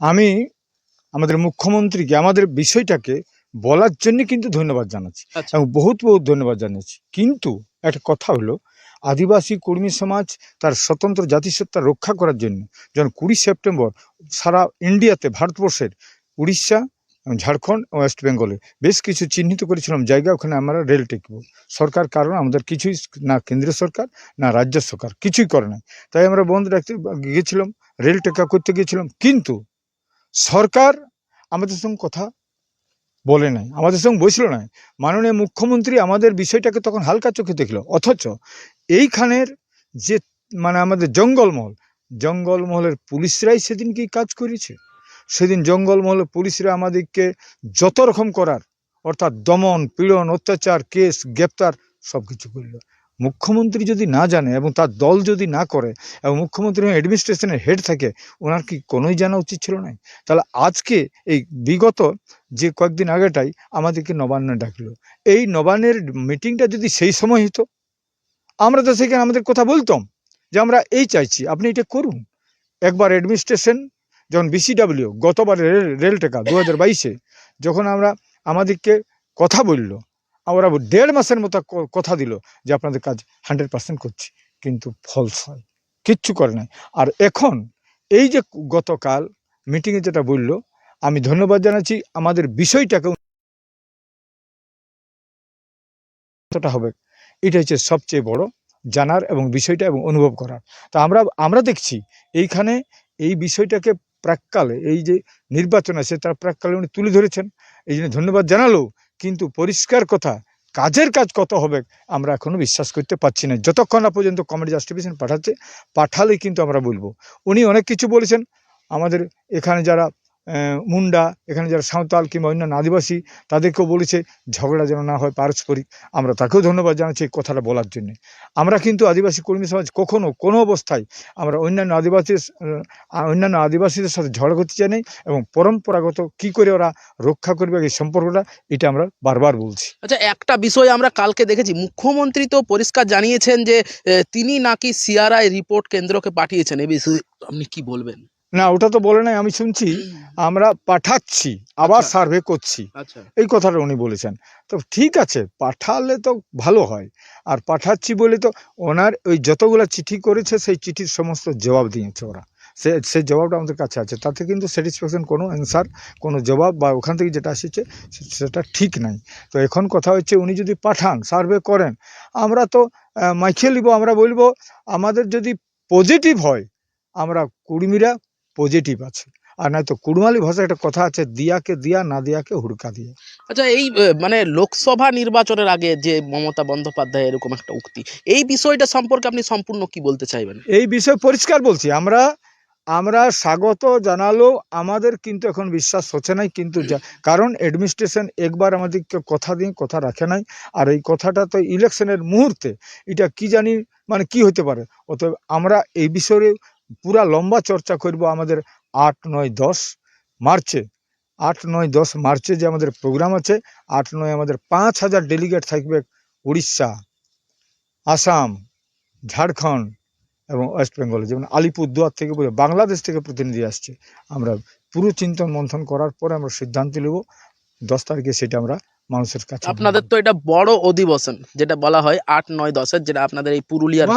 আমি আমাদের মুখ্যমন্ত্রীকে আমাদের বিষয়টাকে বলার জন্য কিন্তু ধন্যবাদ জানাচ্ছি আচ্ছা। এবং বহুত বহুত ধন্যবাদ জানাচ্ছি কিন্তু একটা কথা হলো আদিবাসী কর্মী সমাজ তার স্বতন্ত্র জাতিসত্তা রক্ষা করার জন্য যখন কুড়ি সেপ্টেম্বর সারা ইন্ডিয়াতে ভারতবর্ষের উড়িষ্যা ঝাড়খণ্ড ও ওয়েস্ট বেঙ্গলে বেশ কিছু চিহ্নিত করেছিলাম জায়গা ওখানে আমরা রেল টেকব। সরকার কারণ আমাদের কিছুই না কেন্দ্রীয় সরকার না রাজ্য সরকার কিছুই করে নাই। তাই আমরা বন্ধ রাখতে গিয়েছিলাম রেল টেকা করতে গিয়েছিলাম। কিন্তু সরকার আমাদের সঙ্গে কথা বলে নাই, আমাদের সঙ্গে বসল না মাননীয় মুখ্যমন্ত্রী আমাদের বিষয়টাকে তখন হালকা চোখে দেখল। অথচ এইখানের যে মানে আমাদের জঙ্গলমহল, জঙ্গলমহলের পুলিশরাই সেদিন কি কাজ করেছে? সেদিন জঙ্গলমহলের পুলিশরা আমাদেরকে যত রকম করার, অর্থাৎ দমন, পীড়ন, অত্যাচার, কেস, গ্রেপ্তার সব কিছু করল। মুখ্যমন্ত্রী যদি না জানে এবং তার দল যদি না করে এবং মুখ্যমন্ত্রী অ্যাডমিনিস্ট্রেশনের হেড থাকে, ওনার কি কোনোই জানা উচিত ছিল না? তাহলে আজকে এই বিগত যে কয়েকদিন আগেটাই আমাদেরকে নবান্ন ডাকলো। এই নবান্নের মিটিংটা যদি সেই সময় হতো আমরা তো সেখানে আমাদের কথা বলতাম যে আমরা এই চাইছি, আপনি এটা করুন। একবার অ্যাডমিনিস্ট্রেশন যখন বিসিডাব্লিউ গতবার রেল রেল টেকা দু হাজার বাইশে, যখন আমরা আমাদেরকে কথা বলল আমরা দেড় মাসের মতো কথা দিল যে আপনাদের কাজ হান্ড্রেড পার্সেন্ট করছি, কিন্তু ফলস হয়। কিচ্ছু করে নাই। আর এখন এই যে গতকাল মিটিংয়ে যেটা বলল, আমি ধন্যবাদ জানাচ্ছি। আমাদের বিষয়টাকে কতটা হবে, এটা হচ্ছে সবচেয়ে বড় জানার এবং বিষয়টা এবং অনুভব করার। তা আমরা আমরা দেখছি, এইখানে এই বিষয়টাকে প্রাককালে, এই যে নির্বাচন আছে, তার প্রাককালে উনি তুলে ধরেছেন। এই জন্য ধন্যবাদ জানালো। কিন্তু পরিষ্কার কথা, কাজের কাজ কত হবে আমরা এখনও বিশ্বাস করতে পারছি না। যতক্ষণ না পর্যন্ত কমেডি জাস্টিফিকেশন পাঠাচ্ছে পাঠালে কিন্তু আমরা বলব। উনি অনেক কিছু বলেছেন। আমাদের এখানে যারা মুন্ডা, এখানে যারা সাঁওতাল কিংবা অন্যান্য আদিবাসী, তাদেরকেও বলেছে, ঝগড়া যেন না হয় পারস্পরিক। আমরা তাকেও ধন্যবাদ জানাচ্ছি এই কথাটা বলার জন্য। আমরা কিন্তু আদিবাসী কর্মী সমাজ কখনো কোনো অবস্থায় আমরা অন্যান্য আদিবাসী অন্যান্য আদিবাসীদের সাথে ঝগড়া করতে চাই নাই এবং পরম্পরাগত কি করে ওরা রক্ষা করবে, এই সম্পর্কটা, এটা আমরা বারবার বলছি। আচ্ছা একটা বিষয় আমরা কালকে দেখেছি। মুখ্যমন্ত্রী তো পরিষ্কার জানিয়েছেন যে তিনি নাকি সিআরআই রিপোর্ট কেন্দ্রকে পাঠিয়েছেন। এই বিষয়ে আপনি কি বলবেন? না ওটা তো বলে নাই আমি শুনছি আমরা পাঠাচ্ছি আবার আচ্ছা। সার্ভে করছি। আচ্ছা। এই কথাটা উনি বলেছেন। তো ঠিক আছে পাঠালে তো ভালো হয়। আর পাঠাচ্ছি বলে তো ওনার ওই যতগুলো চিঠি করেছে সেই চিঠির সমস্ত জবাব দিয়েছে ওরা। সে সেই জবাবটা আমাদের কাছে আছে। তাতে কিন্তু স্যাটিসফ্যাকশন কোনো অ্যান্সার কোনো জবাব বা ওখান থেকে যেটা আসছে সেটা ঠিক নাই। তো এখন কথা হচ্ছে উনি যদি পাঠান সার্ভে করেন আমরা তো মাইখে নিব আমরা বলব আমাদের যদি পজিটিভ হয় আমরা কুর্মীরা পজিটিভ আছে। আর নয়তো কুড়মালি ভাষায় একটা কথা আছে দিয়াকে দিয়া না দিয়াকে হুড়কা দিয়া। আচ্ছা এই মানে লোকসভা নির্বাচনের আগে যে মমতা বন্দ্যোপাধ্যায় এরকম একটা উক্তি এই বিষয়টা সম্পর্কে আপনি সম্পূর্ণ কি বলতে চাইবেন? এই বিষয়ে পরিষ্কার বলছি আমরা আমরা স্বাগত জানালো আমাদের কিন্তু এখন বিশ্বাস হচ্ছে নাই কিন্তু যা- কারণ অ্যাডমিনিস্ট্রেশন একবার আমাদেরকে কথা দিয়ে কথা রাখে নাই আর এই কথাটা তো ইলেকশনের মুহূর্তে এটা কি জানি মানে কি হতে পারে? অতএব আমরা এই বিষয়ে পুরা লম্বা চর্চা করব আমাদের আট, নয়, দশ মার্চে। আট, নয়, দশ মার্চে যে আমাদের প্রোগ্রাম আছে, আট, নয় আমাদের পাঁচ হাজার ডেলিগেট থাকবে উড়িষ্যা, আসাম, ঝাড়খণ্ড এবং ওয়েস্ট বেঙ্গলে। যেমন আলিপুরদুয়ার থেকে বলে বাংলাদেশ থেকে প্রতিনিধি আসছে। আমরা পুরো চিন্তন মন্থন করার পরে আমরা সিদ্ধান্ত নেব, দশ তারিখে সেটা আমরা মানুষের কাছে আপনাদের তো এটা বড় অধিবেশন যেটা বলা হয় আট নয় দশের যেটা আপনাদের এই পুরুলিয়ার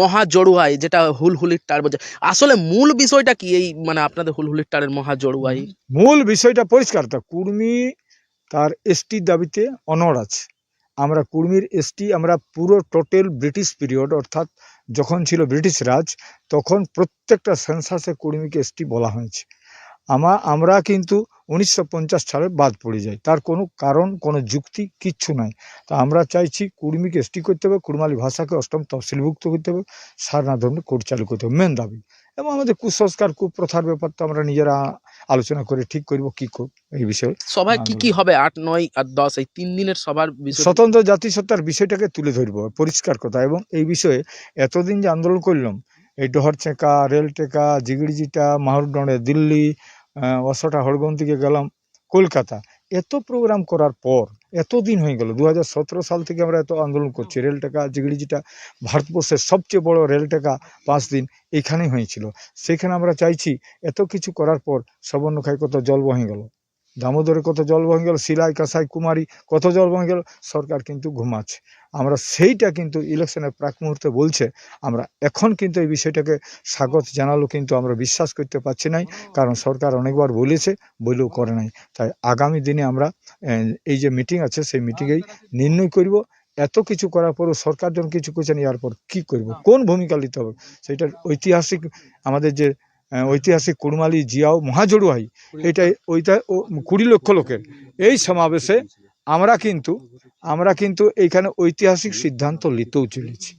মহাজড়ুয়াই যেটা হুলহুলির টার বোঝা আসলে মূল বিষয়টা কি এই মানে আপনাদের হুলহুলির টারের মহাজড়ুয়াই মূল বিষয়টা পরিষ্কার তা কুর্মী তার এসটির দাবিতে অনড় আছে। আমরা কুর্মীর এসটি আমরা পুরো টোটাল ব্রিটিশ পিরিয়ড অর্থাৎ যখন ছিল ব্রিটিশ রাজ তখন প্রত্যেকটা সেন্সাসে কুর্মীকে এসটি বলা হয়েছে। আমা আমরা কিন্তু উনিশশো পঞ্চাশ সালে বাদ পড়ে যাই। তার কোনো কারণ কোনো যুক্তি কিচ্ছু নাই। তা আমরা চাইছি কুর্মীকে এসটি করতে হবে কুর্মালি ভাষাকে অষ্টম তহসিলভুক্ত করতে হবে সারনা ধরনের কোর্ট চালু করতে হবে। মেন দাবি। এবং আমাদের কুসংস্কার কুপ্রথার ব্যাপার তো আমরা নিজেরা আলোচনা করে ঠিক করব কি এই বিষয়ে। সভায় কি কি হবে? আট নয় আর দশ এই তিন দিনের সভার স্বতন্ত্র জাতিসত্তার বিষয়টাকে তুলে ধরবো পরিষ্কার কথা। এবং এই বিষয়ে এতদিন যে আন্দোলন করলাম এই ডহর চেকা রেল টেকা জিগড়িজিটা মাহুরডে দিল্লি অশোটা হড়গন থেকে গেলাম কলকাতা। এত প্রোগ্রাম করার পর এতদিন হয়ে গেল দুহাজার সতেরো সাল থেকে আমরা এত আন্দোলন করছি। রেল টাকা যেটা ভারতবর্ষের সবচেয়ে বড় রেল টাকা পাঁচ দিন এখানেই হয়েছিল। সেখানে আমরা চাইছি এত কিছু করার পর সবর্ণখায় কত জল বহে গেল দামোদরে কত জল বহে গেল শিলাই কাঁসাই কুমারী কত জল বহে গেল সরকার কিন্তু ঘুমাচ্ছে। আমরা সেইটা কিন্তু ইলেকশনের প্রাক মুহূর্তে বলছে। আমরা এখন কিন্তু এই বিষয়টাকে স্বাগত জানালো কিন্তু আমরা বিশ্বাস করতে পারছি নাই কারণ সরকার অনেকবার বলেছে বলেও করে নাই। তাই আগামী দিনে আমরা এই যে মিটিং আছে সেই মিটিংয়েই নির্ণয় করব। এত কিছু করার পরও সরকার যখন কিছু করছে না ইয়ার পর কি করব? কোন ভূমিকা নিতে হবে? সেটার ঐতিহাসিক আমাদের যে ঐতিহাসিক কুড়মালি জিয়াও মহাজড়ুয়াই এটা ওইটা ও কুড়ি লক্ষ লোকের। এই সমাবেশে আমরা কিন্তু আমরা কিন্তু এইখানে ঐতিহাসিক সিদ্ধান্ত নিতেও চলেছি।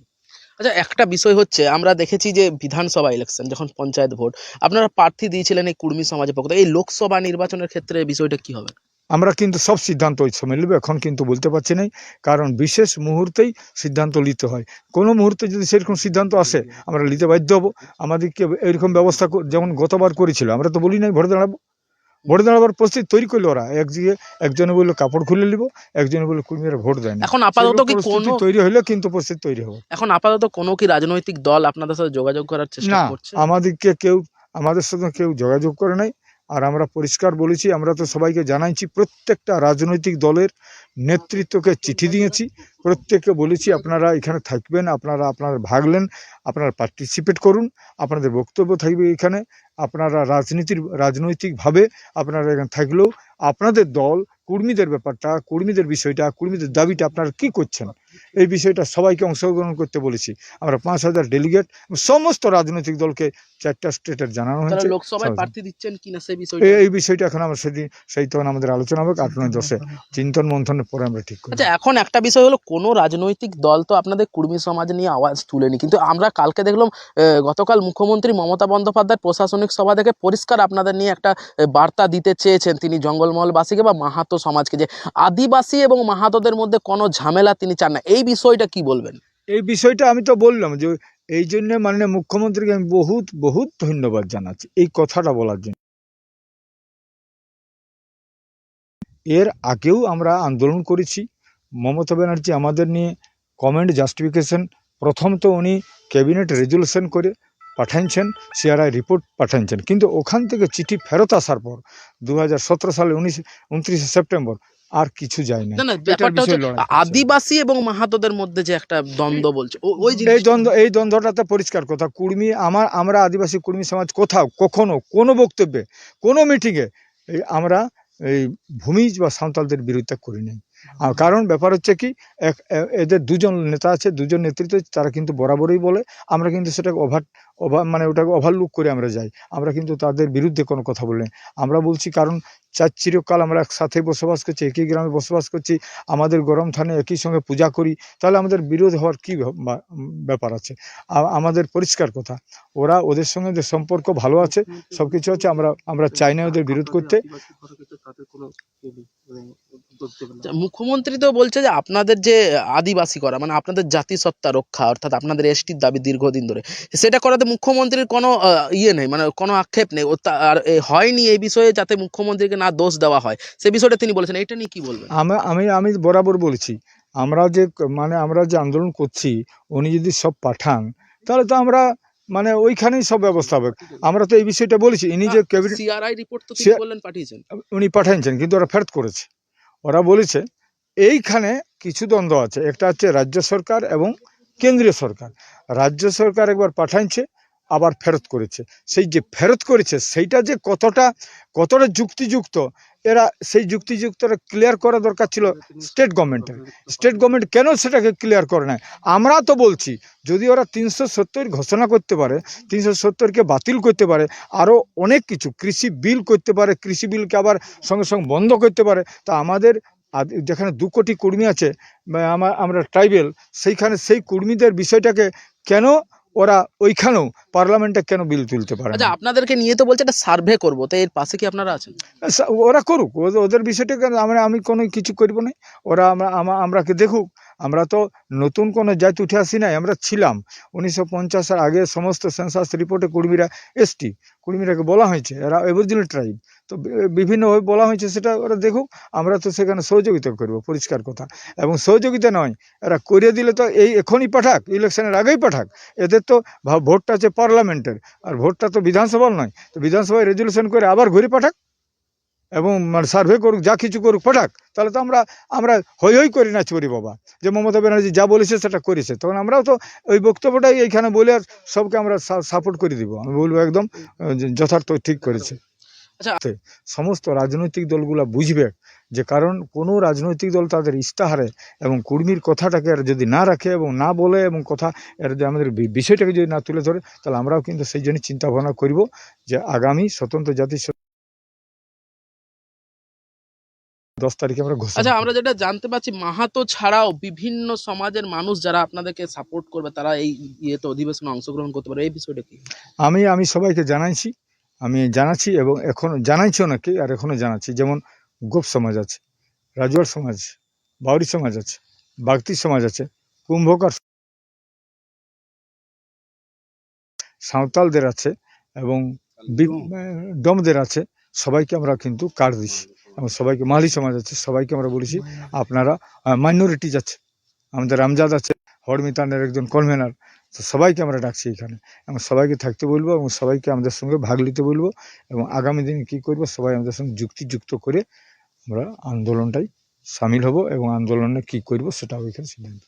আচ্ছা একটা বিষয় হচ্ছে আমরা দেখেছি যে বিধানসভা ইলেকশন যখন পঞ্চায়েত ভোট আপনারা প্রার্থী দিয়েছিলেন এই কুর্মী সমাজের পক্ষ এই লোকসভা নির্বাচনের ক্ষেত্রে বিষয়টা কি হবে? আমরা কিন্তু সব সিদ্ধান্ত ওই সময় নেব এখন কিন্তু বলতে পারছি না কারণ বিশেষ মুহূর্তেই সিদ্ধান্ত নিতে হয়। কোনো মুহূর্তে যদি সেরকম সিদ্ধান্ত আসে আমরা নিতে বাধ্য হব। আমাদেরকে এরকম ব্যবস্থা যেমন গতবার করেছিল আমরা তো বলি নাই ভোটে দাঁড়াবো। ভোটে দাঁড়াবার প্রস্তুতি তৈরি করল ওরা। একদিকে একজনে বলল কাপড় খুলে নিব একজনে বলল কুর্মীরা ভোট দেয় না। এখন আপাতত কি কোনো তৈরি হলো কিন্তু পরিস্থিতি তৈরি হবে। এখন আপাতত কোনো কি রাজনৈতিক দল আপনাদের সাথে যোগাযোগ করার চেষ্টা করছে? আমাদেরকে কেউ আমাদের সাথে কেউ যোগাযোগ করে নাই। আর আমরা পরিষ্কার বলেছি, আমরা তো সবাইকে জানাইছি, প্রত্যেকটা রাজনৈতিক দলের নেতৃত্বকে চিঠি দিয়েছি। প্রত্যেককে বলেছি, আপনারা এখানে থাকবেন, আপনারা আপনারা ভাগলেন, আপনারা পার্টিসিপেট করুন, আপনাদের বক্তব্য থাকবে এখানে। আপনারা রাজনীতির, রাজনৈতিকভাবে আপনারা এখানে থাকলেও আপনাদের দল, কর্মীদের ব্যাপারটা, কর্মীদের বিষয়টা, কর্মীদের দাবিটা আপনারা কি করছেন? এই বিষয়টা সবাইকে অংশগ্রহণ করতে বলেছি। আমরা পাঁচ হাজার ডেলিগেট সমস্ত রাজনৈতিক দলকে চারটা স্টেটের জানানো হয়েছে। এই বিষয়টা এখন আমরা সেদিন সেই তখন আমাদের আলোচনা হবে আট নয় দশে চিন্তন মন্থনের পরে আমরা ঠিক করব। আচ্ছা এখন একটা বিষয় হলো কোনো রাজনৈতিক দল তো আপনাদের কুর্মী সমাজ নিয়ে আওয়াজ তুলেনি কিন্তু আমরা কালকে দেখলাম গতকাল মুখ্যমন্ত্রী মমতা বন্দ্যোপাধ্যায় প্রশাসনিক সভা থেকে পরিষ্কার আপনাদের নিয়ে একটা বার্তা দিতে চেয়েছেন তিনি জঙ্গলমহলবাসীকে বা মাহাতো সমাজকে যে আদিবাসী এবং মাহাতোদের মধ্যে কোনো ঝামেলা তিনি চান না। এই বিষয়টা কি বলবেন? এই বিষয়টা আমি তো বললাম যে এই জন্য মাননীয় মুখ্যমন্ত্রীকে আমি বহুত বহুত ধন্যবাদ জানাচ্ছি এই কথাটা বলার জন্য। এর আগেও আমরা আন্দোলন করেছি। মমতা ব্যানার্জি আমাদের নিয়ে কমেন্ট জাস্টিফিকেশন প্রথম তো উনি ক্যাবিনেট রেজুলেশন করে পাঠাইছেন সিআরআই রিপোর্ট পাঠাইছেন। কিন্তু ওখান থেকে চিঠি ফেরত আসার পর দু হাজার সতেরো সালে উনিশ, উনত্রিশে সেপ্টেম্বর আর কিছু যায় না। ব্যাপারটা হচ্ছে। আদিবাসী এবং মাহাতোদের মধ্যে যে একটা দ্বন্দ্ব বলছে ওই এই দ্বন্দ্ব এই দ্বন্দ্বটা তো পরিষ্কার কথা কুর্মী আমার আমরা আদিবাসী কুর্মী সমাজ কোথাও কখনো কোনো বক্তব্যে কোনো মিটিংয়ে আমরা এই ভূমিজ বা সাঁওতালদের বিরোধিতা করি নাই। কারণ ব্যাপার হচ্ছে কি, এক এদের দুজন নেতা আছে, দুজন নেতৃত্ব তারা কিন্তু বরাবরই বলে, আমরা কিন্তু সেটাকে ওভার ওভার মানে ওটাকে ওভারলুক করে আমরা যাই। আমরা কিন্তু তাদের বিরুদ্ধে কোনো কথা বলি। আমরা বলছি কারণ চার চিরকাল আমরা একসাথে বসবাস করছি, একই গ্রামে বসবাস করছি, আমাদের গরম থানে একই সঙ্গে পূজা করি, তাহলে আমাদের বিরোধ হওয়ার কী ব্যাপার আছে? আমাদের পরিষ্কার কথা, ওরা ওদের সঙ্গে যে সম্পর্ক ভালো আছে সব কিছু আছে, আমরা আমরা চাই না ওদের বিরোধ করতে। মুখ্যমন্ত্রী তো বলছে যে আপনাদের যে আদিবাসী করা মানে আপনাদের জাতিসত্তা রক্ষা অর্থাৎ আপনাদের এসটির দাবি দীর্ঘদিন ধরে সেটা করাতে মুখ্যমন্ত্রীর কোনো ইয়ে নেই মানে কোনো আক্ষেপ নেই। ও আর হয়নি এই বিষয়ে যাতে মুখ্যমন্ত্রীকে না দোষ দেওয়া হয় সে বিষয়টা তিনি বলেছেন। এটা নিয়ে কি বলবেন? আমি আমি আমি বরাবর বলছি আমরা যে মানে আমরা যে আন্দোলন করছি উনি যদি সব পাঠান তাহলে তো আমরা মানে ওইখানেই সব ব্যবস্থা হবে। আমরা তো এই বিষয়টা বলেছি ইনি যে ক্যাবিনেট সিআরআই রিপোর্ট তো তিনি সে- বললেন পাঠিয়েছেন। উনি পাঠাইছেন কিন্তু ওরা ফেরত করেছে। ওরা বলেছে, এইখানে কিছু দ্বন্দ্ব আছে। একটা হচ্ছে রাজ্য সরকার এবং কেন্দ্রীয় সরকার। রাজ্য সরকার একবার পাঠাইছে আবার ফেরত করেছে। সেই যে ফেরত করেছে, সেইটা যে কতটা কতটা যুক্তিযুক্ত, এরা সেই যুক্তিযুক্তটা ক্লিয়ার করা দরকার ছিল স্টেট গভর্নমেন্টের স্টেট গভর্নমেন্ট কেন সেটাকে ক্লিয়ার করে নেয় আমরা তো বলছি, যদি ওরা তিনশো সত্তর ঘোষণা করতে পারে, তিনশো সত্তরকে বাতিল করতে পারে আরও অনেক কিছু, কৃষি বিল করতে পারে, কৃষি বিলকে আবার সঙ্গে সঙ্গে বন্ধ করতে পারে, তা আমাদের যেখানে দু কোটি কর্মী আছে আমরা ট্রাইবেল সেইখানে সেই কর্মীদের বিষয়টাকে কেন ওরা ওইখানেও পার্লামেন্টে কেন বিল তুলতে পারে আচ্ছা? আপনাদেরকে নিয়ে তো বলছে একটা সার্ভে করব তো এর পাশে কি আপনারা আছেন ওরা করুক ওদের- বিষয়টা আমরা আমি কোনো কিছু করব না ওরা আমরা আমাকে দেখুক আমরা তো নতুন কোনো জাত উঠে আসি নাই, আমরা ছিলাম। উনিশশো পঞ্চাশের আগে সমস্ত সেন্সাস রিপোর্টে কুর্মীরা এসটি কুর্মীরাকে বলা হয়েছে, এরা এবরিজিনাল ট্রাইব তো বিভিন্নভাবে বলা হয়েছে সেটা ওরা দেখুক, আমরা তো সেখানে সহযোগিতা করব, পরিষ্কার কথা। এবং সহযোগিতা নয়, এরা করিয়ে দিলে তো এই এখনই পাঠাক, ইলেকশনের আগেই পাঠাক। এদের তো ভোটটা আছে পার্লামেন্টের, আর ভোটটা তো বিধানসভার নয়। তো বিধানসভায় রেজলিউশন করে আবার ঘুরে পাঠাক। এবং মানে সার্ভে করুক যা কিছু করুক পাঠাক তাহলে তো আমরা আমরা হই হই করি না চুরি বাবা। যে মমতা ব্যানার্জি যা বলেছে সেটা করেছে। তখন আমরাও তো ওই বক্তব্যটাই এইখানে বলে আর সবকে আমরা সাপোর্ট করে দিব। আমি বলব একদম যথার্থ ঠিক করেছে। আচ্ছা। সমস্ত রাজনৈতিক দলগুলো বুঝবে যে কারণ কোনো রাজনৈতিক দল তাদের ইস্তাহারে এবং কুর্মীর কথাটাকে আর যদি না রাখে এবং না বলে এবং কথা এর যে আমাদের বিষয়টাকে যদি না তুলে ধরে তাহলে আমরাও কিন্তু সেই জন্য চিন্তা ভাবনা করব যে আগামী স্বতন্ত্র জাতির দশ তারিখে আমরা ঘোষণা আচ্ছা আমরা যেটা জানতে পারছি মাহাতো ছাড়াও বিভিন্ন সমাজের মানুষ যারা আপনাদেরকে সাপোর্ট করবে তারা এই ইয়েতে অধিবেশনে অংশগ্রহণ করতে পারে এই বিষয়টা কি? আমি আমি সবাইকে জানাইছি আমি জানাচ্ছি এবং এখন জানাইছি অনেকে আর এখনও জানাচ্ছি। যেমন গোপ সমাজ আছে রাজুয়ার সমাজ বাউরি সমাজ আছে বাগতি সমাজ আছে কুম্ভকার সাঁওতালদের আছে এবং বি- ডমদের আছে। সবাইকে আমরা কিন্তু কার্ড দিচ্ছি এবং সবাইকে, মালি সমাজ আছে, সবাইকে আমরা বলেছি, আপনারা মাইনরিটিজ আছে আমাদের রামজাদ আছে হরমিতানের একজন কনভেনার, তো সবাইকে আমরা ডাকছি এখানে এবং সবাইকে থাকতে বলব এবং সবাইকে আমাদের সঙ্গে ভাগ নিতে বলব এবং আগামী দিনে কী করব, সবাই আমাদের সঙ্গে যুক্তিযুক্ত করে আমরা আন্দোলনটাই সামিল হব এবং আন্দোলনে কী করব সেটাও এখানে সিদ্ধান্ত।